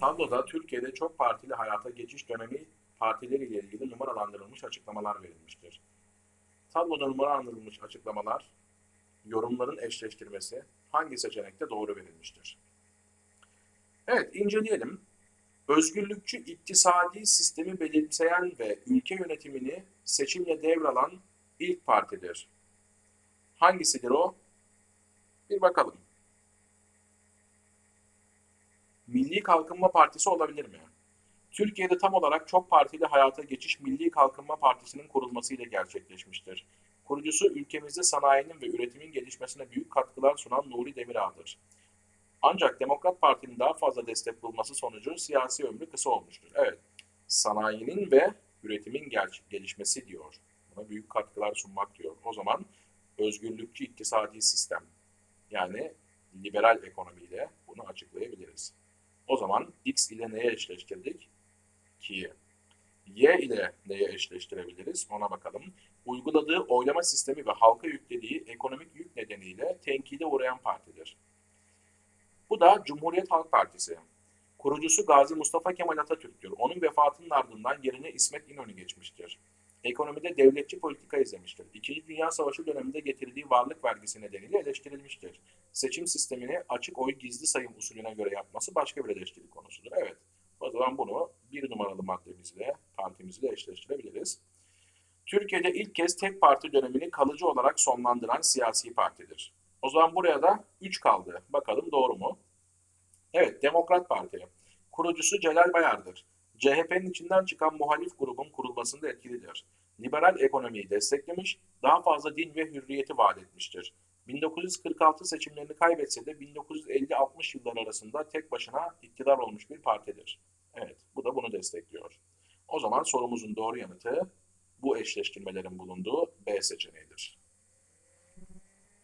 Tabloda Türkiye'de çok partili hayata geçiş dönemi partileriyle ilgili numaralandırılmış açıklamalar verilmiştir. Tabloda numaralandırılmış açıklamalar, yorumların eşleştirmesi hangi seçenekte doğru verilmiştir? Evet, inceleyelim. Özgürlükçü iktisadi sistemi belirteyen ve ülke yönetimini seçimle devralan ilk partidir. Hangisidir o? Bir bakalım. Milli Kalkınma Partisi olabilir mi? Türkiye'de tam olarak çok partili hayata geçiş Milli Kalkınma Partisi'nin kurulmasıyla gerçekleşmiştir. Kurucusu ülkemizde sanayinin ve üretimin gelişmesine büyük katkılar sunan Nuri Demirağ'dır. Ancak Demokrat Parti'nin daha fazla destek bulması sonucu siyasi ömrü kısa olmuştur. Evet, sanayinin ve üretimin gel- gelişmesi diyor. Buna büyük katkılar sunmak diyor. O zaman özgürlükçü iktisadi sistem yani liberal ekonomiyle bunu açıklayabiliriz. O zaman x ile neye eşleştirdik? 2'yi. Y ile neye eşleştirebiliriz? Ona bakalım. Uyguladığı oylama sistemi ve halka yüklediği ekonomik yük nedeniyle tenkide uğrayan partidir. Bu da Cumhuriyet Halk Partisi. Kurucusu Gazi Mustafa Kemal Atatürk'tür. Onun vefatının ardından yerine İsmet İnönü geçmiştir. Ekonomide devletçi politika izlemiştir. İkinci Dünya Savaşı döneminde getirdiği varlık vergisi nedeniyle eleştirilmiştir. Seçim sistemini açık oy gizli sayım usulüne göre yapması başka bir eleştiri konusudur. Evet, o zaman bunu bir numaralı maddemizle, partimizle eşleştirebiliriz. Türkiye'de ilk kez tek parti dönemini kalıcı olarak sonlandıran siyasi partidir. O zaman buraya da 3 kaldı. Bakalım doğru mu? Evet, Demokrat Parti. Kurucusu Celal Bayar'dır. CHP'nin içinden çıkan muhalif grubun kurulmasında etkilidir. Liberal ekonomiyi desteklemiş, daha fazla din ve hürriyeti vaat etmiştir. 1946 seçimlerini kaybetse de 1950-60 yılları arasında tek başına iktidar olmuş bir partidir. Evet, bu da bunu destekliyor. O zaman sorumuzun doğru yanıtı bu eşleştirmelerin bulunduğu B seçeneği.